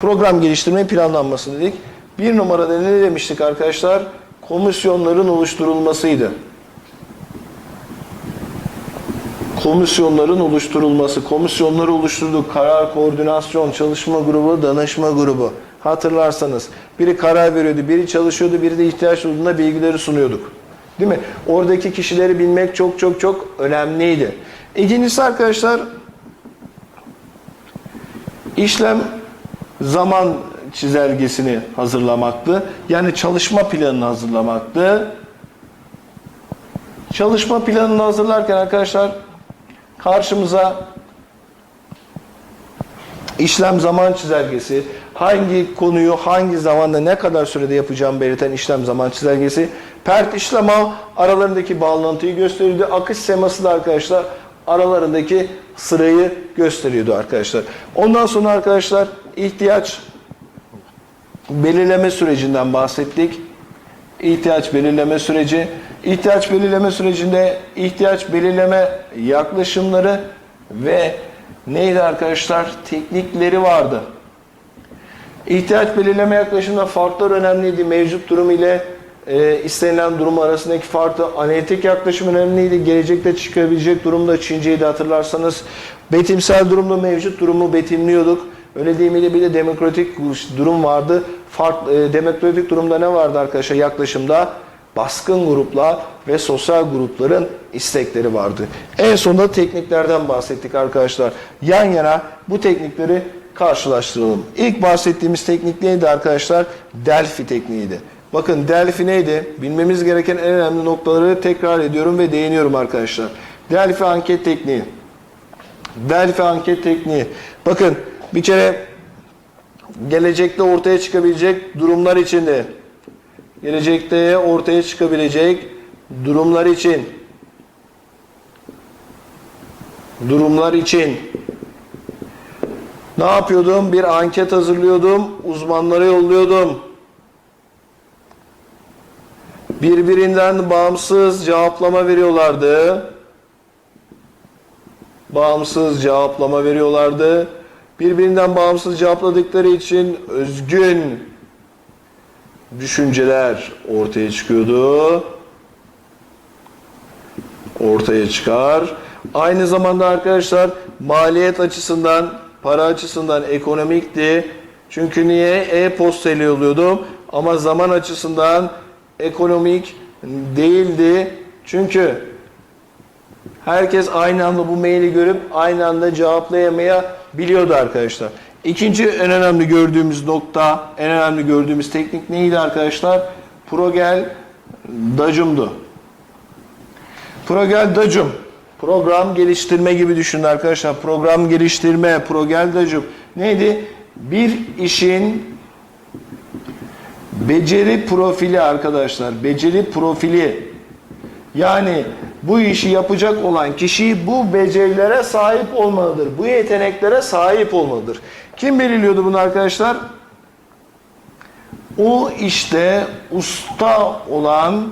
Program geliştirme planlanması dedik. Bir numarada ne demiştik arkadaşlar? Komisyonların oluşturulmasıydı. Komisyonların oluşturulması. Komisyonları oluşturduk. Karar, koordinasyon, çalışma grubu, danışma grubu. Hatırlarsanız biri karar veriyordu, biri çalışıyordu, biri de ihtiyaç olduğunda bilgileri sunuyorduk. Değil mi? Oradaki kişileri bilmek çok çok çok önemliydi. İkincisi arkadaşlar işlem zaman çizelgesini hazırlamaktı. Yani çalışma planını hazırlamaktı. Çalışma planını hazırlarken arkadaşlar karşımıza işlem zaman çizelgesi, hangi konuyu hangi zamanda ne kadar sürede yapacağım belirten işlem zaman çizelgesi, pert işlem aralarındaki bağlantıyı gösteriyordu. Akış seması da arkadaşlar aralarındaki sırayı gösteriyordu arkadaşlar. Ondan sonra arkadaşlar ihtiyaç belirleme sürecinden bahsettik. İhtiyaç belirleme süreci. İhtiyaç belirleme sürecinde ihtiyaç belirleme yaklaşımları ve neydi arkadaşlar? Teknikleri vardı. İhtiyaç belirleme yaklaşımında farklar önemliydi. Mevcut durum ile e, istenilen durum arasındaki farklı analitik yaklaşım önemliydi. Gelecekte çıkabilecek durumda Çince'yi de hatırlarsanız betimsel durumda mevcut durumu betimliyorduk. Öyle değil miydi? Bir de demokratik durum vardı. Farklı, e, demokratik durumda ne vardı arkadaşlar yaklaşımda? Baskın gruplar ve sosyal grupların istekleri vardı. En sonunda tekniklerden bahsettik arkadaşlar. Yan yana bu teknikleri karşılaştıralım. İlk bahsettiğimiz teknik neydi arkadaşlar? Delphi tekniğiydi. Bakın Delphi neydi? Bilmemiz gereken en önemli noktaları tekrar ediyorum ve değiniyorum arkadaşlar. Delphi anket tekniği. Delphi anket tekniği. Bakın bir kere gelecekte ortaya çıkabilecek durumlar içinde gelecekte ortaya çıkabilecek durumlar için durumlar için ne yapıyordum? Bir anket hazırlıyordum. Uzmanlara yolluyordum. Birbirinden bağımsız cevaplama veriyorlardı. Bağımsız cevaplama veriyorlardı. Birbirinden bağımsız cevapladıkları için özgün düşünceler ortaya çıkıyordu. Ortaya çıkar. Aynı zamanda arkadaşlar maliyet açısından, para açısından ekonomikti. Çünkü niye? E-posta ile yolluyordum. Ama zaman açısından ekonomik değildi. Çünkü herkes aynı anda bu maili görüp aynı anda cevaplayamayabiliyordu arkadaşlar. İkinci en önemli gördüğümüz nokta, en önemli gördüğümüz teknik neydi arkadaşlar? Progel dacumdu. Progel dacum. Program geliştirme gibi düşünün arkadaşlar. Program geliştirme, progel dacum. Neydi? Bir işin beceri profili arkadaşlar. Beceri profili. Yani bu işi yapacak olan kişi bu becerilere sahip olmalıdır. Bu yeteneklere sahip olmalıdır. Kim belirliyordu bunu arkadaşlar? O işte usta olan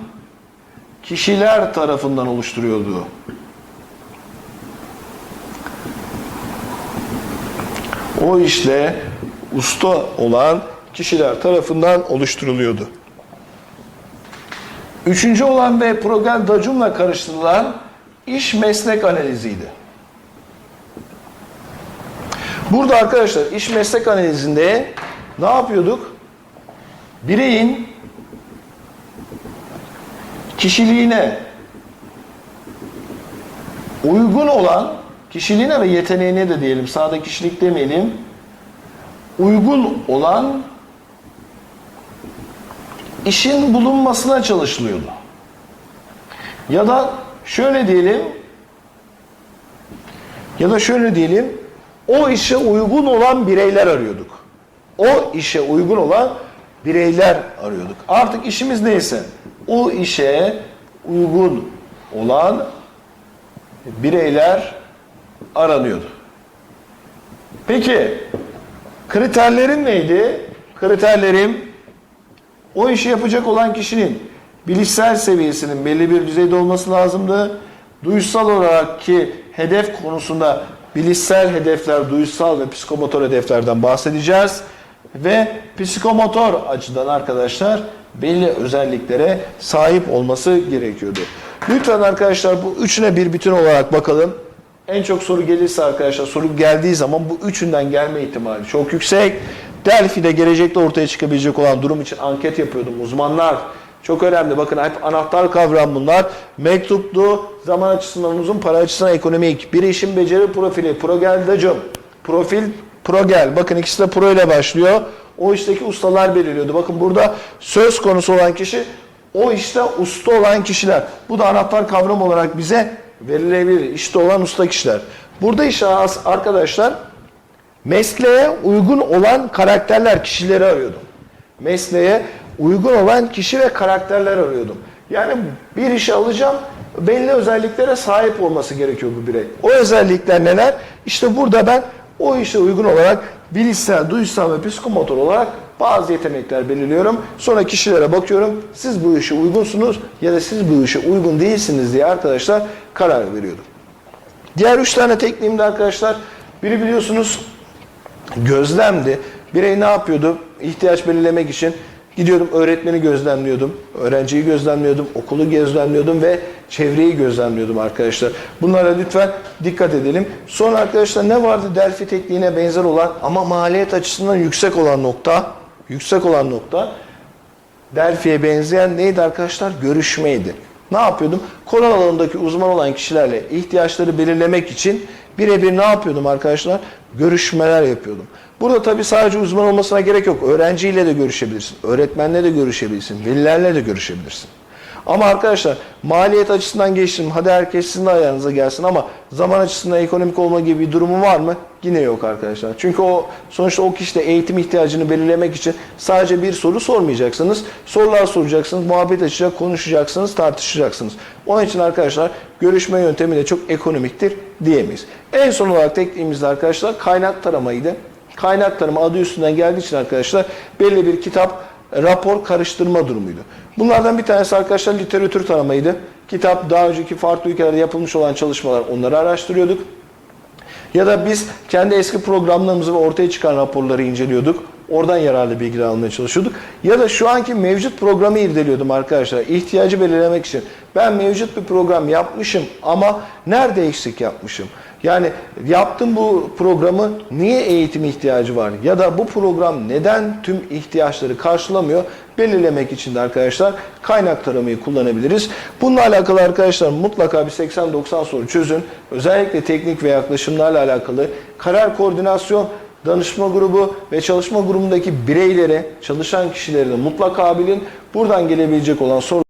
kişiler tarafından oluşturuyordu. O işte usta olan kişiler tarafından oluşturuluyordu. Üçüncü olan ve progel dacumla karıştırılan iş meslek analiziydi. Burada arkadaşlar iş meslek analizinde ne yapıyorduk? Bireyin kişiliğine uygun olan kişiliğine ve yeteneğine de diyelim sağda kişilik demeyelim uygun olan işin bulunmasına çalışılıyordu. Ya da şöyle diyelim ya da şöyle diyelim o işe uygun olan bireyler arıyorduk. O işe uygun olan bireyler arıyorduk. Artık işimiz neyse o işe uygun olan bireyler aranıyordu. Peki kriterlerin neydi? Kriterlerim o işi yapacak olan kişinin bilişsel seviyesinin belli bir düzeyde olması lazımdı. Duysal olarak ki hedef konusunda bilişsel hedefler, duysal ve psikomotor hedeflerden bahsedeceğiz. ve psikomotor açıdan arkadaşlar belli özelliklere sahip olması gerekiyordu. Lütfen arkadaşlar bu üçüne bir bütün olarak bakalım. En çok soru gelirse arkadaşlar soru geldiği zaman bu üçünden gelme ihtimali çok yüksek. Delphi'de gelecekte ortaya çıkabilecek olan durum için anket yapıyordum. Uzmanlar çok önemli. Bakın hep anahtar kavram bunlar. Mektuplu, zaman açısından uzun, para açısından ekonomik. Bir işin beceri profili. Progeldacım. Profil progel. Bakın ikisi de pro ile başlıyor. O işteki ustalar belirliyordu. Bakın burada söz konusu olan kişi o işte usta olan kişiler. Bu da anahtar kavram olarak bize verilebilir. İşte olan usta kişiler. Burada işte arkadaşlar mesleğe uygun olan karakterler, kişileri arıyordum. Mesleğe uygun olan kişi ve karakterler arıyordum. Yani bir işe alacağım, belli özelliklere sahip olması gerekiyor bu birey. O özellikler neler? İşte burada ben o işe uygun olarak bilişsel, duysal ve psikomotor olarak bazı yetenekler belirliyorum. Sonra kişilere bakıyorum. Siz bu işe uygunsunuz ya da siz bu işe uygun değilsiniz diye arkadaşlar karar veriyordum. Diğer üç tane tekniğimde arkadaşlar biri biliyorsunuz gözlemdi. Birey ne yapıyordu? İhtiyaç belirlemek için gidiyordum öğretmeni gözlemliyordum, öğrenciyi gözlemliyordum, okulu gözlemliyordum ve çevreyi gözlemliyordum arkadaşlar. Bunlara lütfen dikkat edelim. Sonra arkadaşlar ne vardı? Delphi tekniğine benzer olan ama maliyet açısından yüksek olan nokta, yüksek olan nokta Delphi'ye benzeyen neydi arkadaşlar? Görüşmeydi. Ne yapıyordum? Konu alanındaki uzman olan kişilerle ihtiyaçları belirlemek için birebir ne yapıyordum arkadaşlar? Görüşmeler yapıyordum. Burada tabii sadece uzman olmasına gerek yok. Öğrenciyle de görüşebilirsin, öğretmenle de görüşebilirsin, velilerle de görüşebilirsin. Ama arkadaşlar maliyet açısından geçtim. Hadi herkes sizin de ayağınıza gelsin ama zaman açısından ekonomik olma gibi bir durumu var mı? Yine yok arkadaşlar. Çünkü o sonuçta o kişide eğitim ihtiyacını belirlemek için sadece bir soru sormayacaksınız. Sorular soracaksınız, muhabbet açacak, konuşacaksınız, tartışacaksınız. Onun için arkadaşlar görüşme yöntemi de çok ekonomiktir diyemeyiz. En son olarak tekniğimizde arkadaşlar kaynak taramaydı. Kaynak tarama adı üstünden geldiği için arkadaşlar belli bir kitap rapor karıştırma durumuydu. Bunlardan bir tanesi arkadaşlar literatür taramaydı. Kitap daha önceki farklı ülkelerde yapılmış olan çalışmalar onları araştırıyorduk. Ya da biz kendi eski programlarımızı ve ortaya çıkan raporları inceliyorduk. Oradan yararlı bilgiler almaya çalışıyorduk. Ya da şu anki mevcut programı irdeliyordum arkadaşlar. İhtiyacı belirlemek için. Ben mevcut bir program yapmışım ama nerede eksik yapmışım? Yani yaptım bu programı niye eğitim ihtiyacı var? Ya da bu program neden tüm ihtiyaçları karşılamıyor? Belirlemek için de arkadaşlar kaynak taramayı kullanabiliriz. Bununla alakalı arkadaşlar mutlaka bir 80-90 soru çözün. Özellikle teknik ve yaklaşımlarla alakalı karar koordinasyon danışma grubu ve çalışma grubundaki bireylere, çalışan kişileri de mutlaka bilin. Buradan gelebilecek olan soru